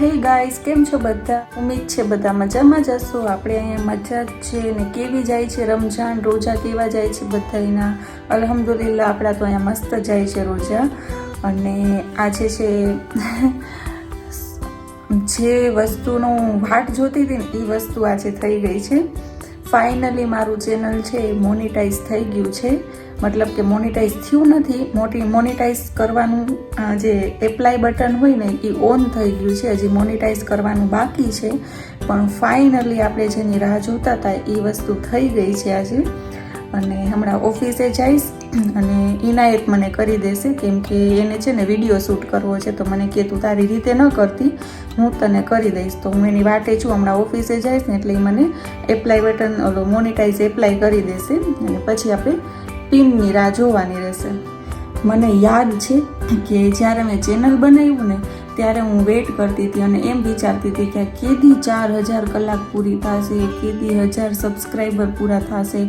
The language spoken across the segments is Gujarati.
હે ગાઈસ કેમ છો બધા? ઉમેદ છે બધા મજામાં જ હશો. આપણે અહીંયા મજા જ છે ને કેવી જાય છે રમઝાન? રોજા કેવા જાય છે બધાના અલહમદુલિલ્લા આપણા તો અહીંયા મસ્ત જાય છે રોજા. અને આજે છે જે વસ્તુનો વાટ જોતી હતી ને, એ વસ્તુ આજે થઈ ગઈ છે. ફાઇનલી મારું ચેનલ છે એ મોનિટાઈઝ થઈ ગયું છે. મતલબ કે મોનિટાઈઝ થયું નથી. મોટી મોનિટાઈઝ કરવાનું જે એપ્લાય બટન હોય ને એ ઓન થઈ ગયું છે. હજી મોનિટાઈઝ કરવાનું બાકી છે. પણ ફાઇનલી આપણે જેની રાહ જોતા હતા એ વસ્તુ થઈ ગઈ છે આજે. અને હમણાં ઓફિસે જઈશ, અને ઇનાયત મને કરી દેશે, કેમ કે એને છે ને વીડિયો શૂટ કરવો છે. તો મને કે, તું તારી રીતે ન કરતી, હું તને કરી દઈશ. તો હું એની વાટે છું, હમણાં ઓફિસે જઈશ ને, એટલે એ મને એપ્લાય બટન ઓલો મોનિટાઈઝ એપ્લાય કરી દેશે. અને પછી આપણે પિનની રાહ જોવાની રહેશે. મને યાદ છે કે જ્યારે મેં ચેનલ બનાવ્યું ને, ત્યારે હું વેઇટ કરતી હતી અને એમ વિચારતી હતી કે કેદી ચાર હજાર કલાક પૂરી થશે, કેદી હજાર સબસ્ક્રાઈબર પૂરા થશે.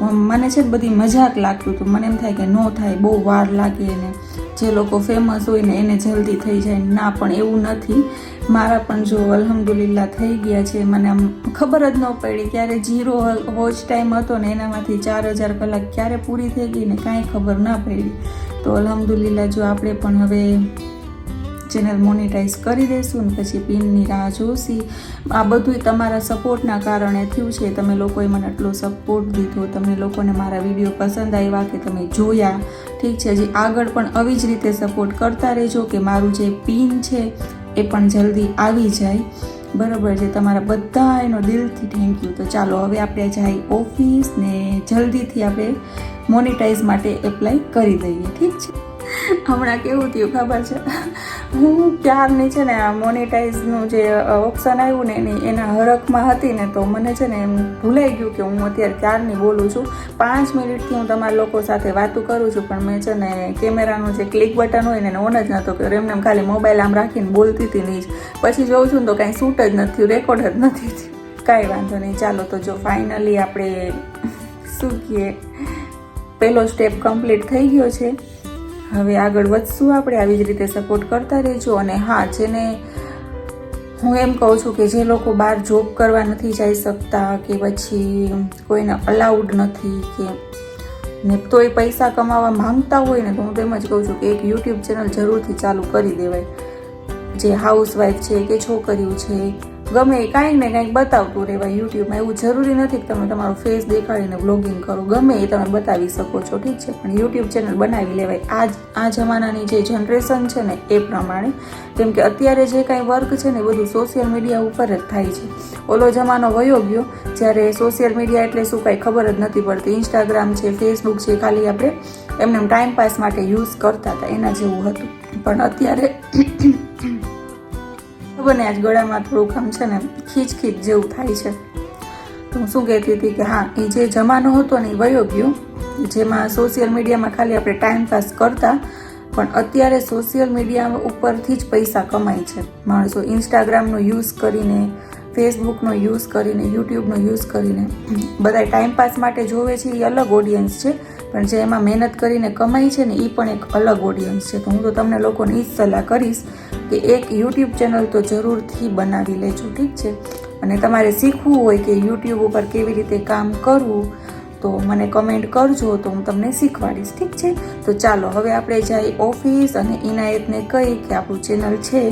મને છે બધી મજાક લાગતું હતું. મને એમ થાય કે ન થાય, બહુ વાર લાગે એને. જે લોકો ફેમસ હોય ને એને જલ્દી થઈ જાય. ના, પણ એવું નથી. મારા પણ જો અલહમદુલિલ્લા થઈ ગયા છે, મને આમ ખબર જ ન પડી ક્યારે જીરો વોચ ટાઈમ હતો ને એનામાંથી ચાર હજાર કલાક ક્યારે પૂરી થઈ ગઈ ને કાંઈ ખબર ના પડી. તો અલ્હમ્દુલિલ્લાહ, જો આપણે પણ હવે ચેનલ મોનિટાઈઝ કરી દેશું ને પછી પિનની રાહ જોશી. આ બધું તમારા સપોર્ટના કારણે થયું છે. તમે લોકોએ મને આટલો સપોર્ટ દીધો. તમને લોકોને મારા વીડિયો પસંદ આવ્યા કે તમે જોયા. ઠીક છે, હજી આગળ પણ આવી જ રીતે સપોર્ટ કરતા રહેજો કે મારું જે પિન છે એ પણ જલ્દી આવી જાય. બરાબર છે, તમારા બધા એનો દિલથી થેન્ક યુ તો ચાલો, હવે આપણે જાય ઓફિસ ને જલ્દીથી આપણે મોનિટાઈઝ માટે એપ્લાય કરી દઈએ. ઠીક છે. હમણાં કેવું થયું ખબર છે? હું ક્યારની છે ને આ મોનેટાઈઝનું જે ઓપ્શન આવ્યું ને એની, એના હરખમાં હતી ને તો મને છે ને એમ ભૂલાઈ ગયું કે હું અત્યારે ક્યારની બોલું છું. પાંચ મિનિટથી હું તમારા લોકો સાથે વાતો કરું છું, પણ મેં છે ને કેમેરાનું જે ક્લિક બટન હોય ને એને ઓન જ નહોતો કર્યો. એમને એમ ખાલી મોબાઈલ આમ રાખીને બોલતી હતી નહીં પછી જોઉં છું ને તો કાંઈ શૂટ જ નથી રેકોર્ડ જ નથી થયું. કાંઈ વાંધો નહીં, ચાલો તો જો ફાઇનલી આપણે શું કહીએ પહેલો સ્ટેપ કમ્પ્લીટ થઈ ગયો છે. હવે આગળ વધશું આપણે, આવી જ રીતે સપોર્ટ કરતા રહેજો. અને હા, જેને હું એમ કહું છું કે જે લોકો બહાર જોબ કરવા નથી જઈ શકતા, કે પછી કોઈને અલાઉડ નથી, કે ને તોય પૈસા કમાવા માંગતા હોય ને, તો હું તો એમ જ કહું છું કે એક યુટ્યુબ ચેનલ જરૂરથી ચાલુ કરી દેવાય. જે હાઉસવાઈફ છે, કે છોકરીઓ છે ગમે એ કાંઈક ને કાંઈક બતાવતું રહેવાય યુટ્યુબમાં. એવું જરૂરી નથી કે તમે તમારો ફેસ દેખાડીને બ્લોગિંગ કરો. ગમે એ તમે બતાવી શકો છો, ઠીક છે. પણ યુટ્યુબ ચેનલ બનાવી લેવાય. આ આ જમાનાની જે જનરેશન છે ને, એ પ્રમાણે. કેમ કે અત્યારે જે કાંઈ વર્ક છે ને, એ બધું સોશિયલ મીડિયા ઉપર જ થાય છે. ઓલો જમાનો વયો ગયો, જ્યારે સોશિયલ મીડિયા એટલે શું કાંઈ ખબર જ નથી પડતી. ઇન્સ્ટાગ્રામ છે ફેસબુક છે, ખાલી આપણે એમને ટાઈમ પાસ માટે યુઝ કરતા હતા, એના જેવું હતું. પણ અત્યારે ખબર ને આજ ગળામાં થોડુંક આમ છે ને, ખીચ ખીચ જેવું થાય છે. તો હું શું કહેતી હતી કે હા, એ જે જમાનો હતો ને, એ વયો ગયો. જેમાં સોશિયલ મીડિયામાં ખાલી આપણે ટાઈમ પાસ કરતા, પણ અત્યારે સોશિયલ મીડિયા ઉપરથી જ પૈસા કમાય છે. માણસો ઇન્સ્ટાગ્રામનો યુઝ કરીને ફેસબુકનો યુઝ કરીને યુટ્યુબનો યુઝ કરીને, બધા ટાઈમ પાસ માટે જોવે છે, એ અલગ ઓડિયન્સ છે. પણ જે એમાં મહેનત કરીને કમાઈ છે ને એ પણ એક અલગ ઓડિયન્સ છે. તો હું તો તમને લોકોને એ જ સલાહ કરીશ કે એક યુટ્યુબ ચેનલ તો જરૂરથી બનાવી લેજો, ઠીક છે? અને તમારે શીખવું હોય કે યુટ્યુબ ઉપર કેવી રીતે કામ કરવું તો મને કમેન્ટ કરજો તો હું તમને શીખવાડીશ ઠીક છે? તો ચાલો હવે આપણે જઈએ ઓફિસ અને ઇનાયતને કહી કે આપણું ચેનલ છે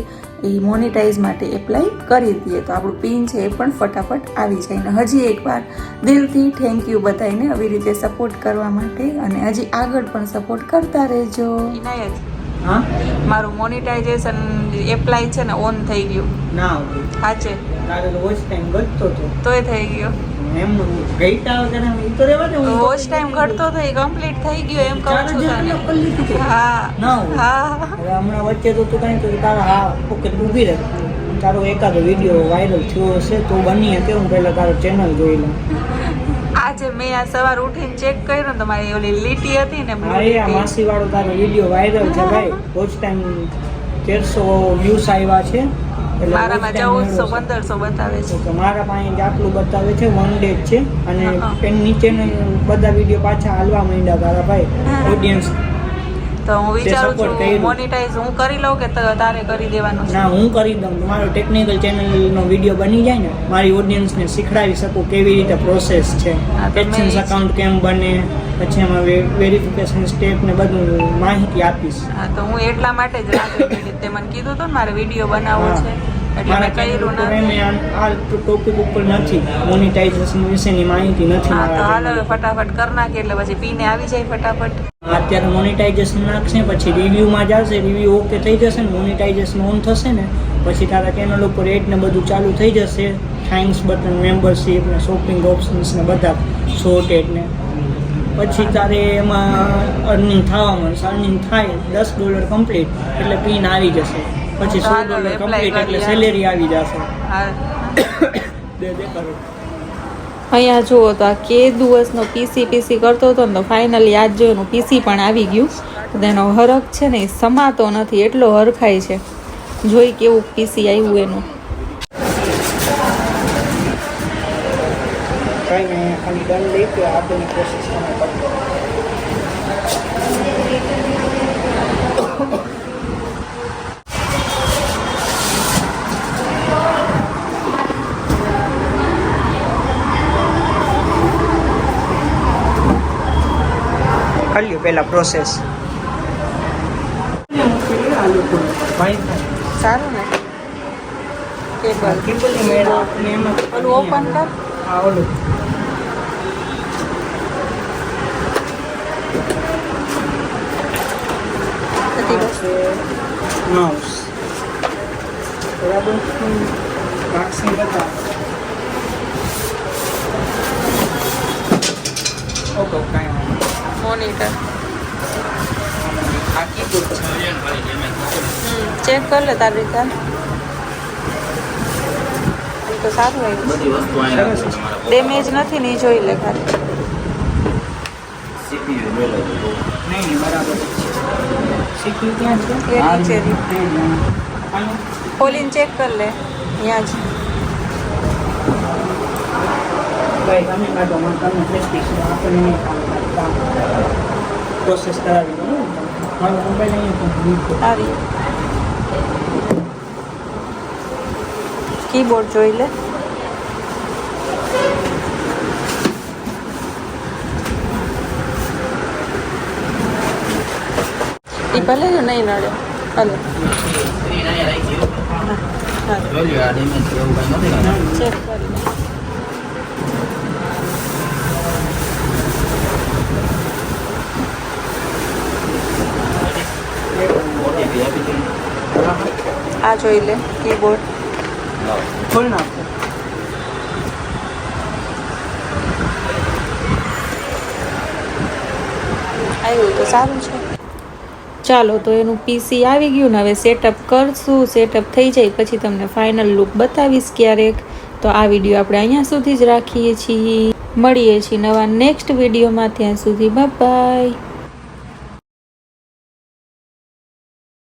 એ મોનિટાઈઝ માટે એપ્લાય કરી દઈએ. તો આપણું પિન છે એ પણ ફટાફટ આવી જાય. ને હજી એકવાર દિલથી થેન્ક યુ બધાને આવી રીતે સપોર્ટ કરવા માટે. અને હજી આગળ પણ સપોર્ટ કરતા રહેજો. ઇનાયત હા? મારું મોનિટાઇઝેશન એપ્લાય છે ને ઓન થઈ ગયું. ના સાચે? તારે તો વોચ ટાઈમ ઘટતો હતો તોય થઈ ગયો. એમ ઘટા વગર આમ તો રહેવા દે વોચ ટાઈમ ઘટતો થઈ કમ્પ્લીટ થઈ ગયો એમ કહું છું તને. તે. હા. ના હા. હમણાં વચ્ચે તો તું કાંઈ તો તારા હા ઓકે તું ઊભી રહે તારો એકાદ વીડિયો વાયરલ થયો હશે તો બની હશે હું પહેલાં તારો ચેનલ જોઈ લઉં. આજે મેં આ સવાર ઉઠીને ચેક કર્યો તમારી ઓલી લીટી હતી ને. માસી વાળો તારો વીડિયો વાયરલ છે ભાઈ ટાઈમ તેરસો વ્યૂઝ આવ્યા છે. મારામાં ચૌદસો પંદરસો બતાવે છે? મારા પાસે આટલું બતાવે છે વન ડે છે. અને એની નીચે બધા વીડિયો પાછા હાલવા માંડ્યા તારા ભાઈ. ઓડિયન્સ તો હું વિચારું છું મોનેટાઇઝ હું કરી લઉં કે તારે કરી દેવાનું ના હું કરી દઉં. મારો ટેકનિકલ ચેનલનો વીડિયો બની જાય ને મારી ઓડિયન્સને શીખડાવી શકું કેવી રીતે પ્રોસેસ છે જ- અકાઉન્ટ કેમ બને પછી એમાં વેરિફિકેશન સ્ટેપ ને બધું માહિતી આપીશ. હા તો હું એટલા માટે જ પીડી તે મને કીધું હતું ને મારે વીડિયો બનાવવો છે એટલે મારા કર્યું આ ટોપિક ઉપર નથી. મોનિટાઇઝેશન વિશેની માહિતી નથી હાલ. ફટાફટ કરી નાખીએ એટલે પછી પીને આવી જાય ફટાફટ. અત્યારે મોનિટાઇઝેશન નાખશે પછી રિવ્યૂમાં જશે રિવ્યૂ ઓકે થઈ જશે ને મોનિટાઇઝેશન ઓન થશે ને પછી તારા ચેનલ ઉપર એડ ને બધું ચાલુ થઈ જશે. થેન્ક્સ બટન મેમ્બરશીપ ને શોપિંગ ઓપ્શન્સ ને બધા શોર્ટ એડ ને. પછી તારે એમાં અર્નિંગ થવા મળશે અર્નિંગ થાય દસ ડોલર કમ્પ્લીટ એટલે પિન આવી જશે. પછી સો ડોલર કમ્પ્લીટ એટલે સેલેરી આવી જશે. દે દે કરો અહીંયા જુઓ તો આ કે દિવસનો પીસી પીસી કરતો હતો ને તો ફાઇનલી આજ જો એનું પીસી પણ આવી ગયું. તેનો હરખ છે ને સમાતો નથી, એટલો હરખાય છે. જોઈ કેવું પીસી આવ્યું એનું. કાંઈ નહીં ખાલી ડન લઈ કે આગળની પ્રોસેસ તમે કરો ખાલી પહેલા પ્રોસેસ સારું ને કેબલ કેબલની મેળ આપણે એમાં ઓલું ઓપન કર હા ઓલું બધી વસ્તુ. માઉસ બરાબર વાક્સિંગ બતા ઓકે કાંઈ વાંધો નહીં. મોનિટર ચેક કર લે તારી રીતે. એ તો સારું આવ્યું. તમારા ડેમેજ નથી ને જોઈ લે ખાલી. ખોલીને ચેક કર લે. અહીંયા જ. ભાઈ તમે કાઢો મને તમે પ્રેસ્ટિસ આપણને નહીં પ્રોસેસ કરાવી દો ને તમે. મારો મોબાઈલ પણ મૂકો. સારી કીબોર્ડ જોઈ લે ઈ ભલે ને નહીં નડે ભલે ચેક અહીંયા રાખી હો. હા હા જોઈ લ્યો, આ damage કે એવું કાંઈ નથી લાગતું. ચેક કરી લે OTP આપી દો. આ જોઈ લે કીબોર્ડ. ખોલ નાખો. આવ્યું તો સારું છે. ચાલો તો એનું પીસી આવી ગયું ને હવે સેટઅપ કરશું. સેટઅપ થઈ જાય પછી તમને ફાઇનલ લુક બતાવીશ ક્યારેક. તો આ વીડિયો આપણે અહીંયા સુધી જ રાખીએ છીએ. મળીએ છીએ નવા નેક્સ્ટ વિડીયોમાં ત્યાં સુધી બાય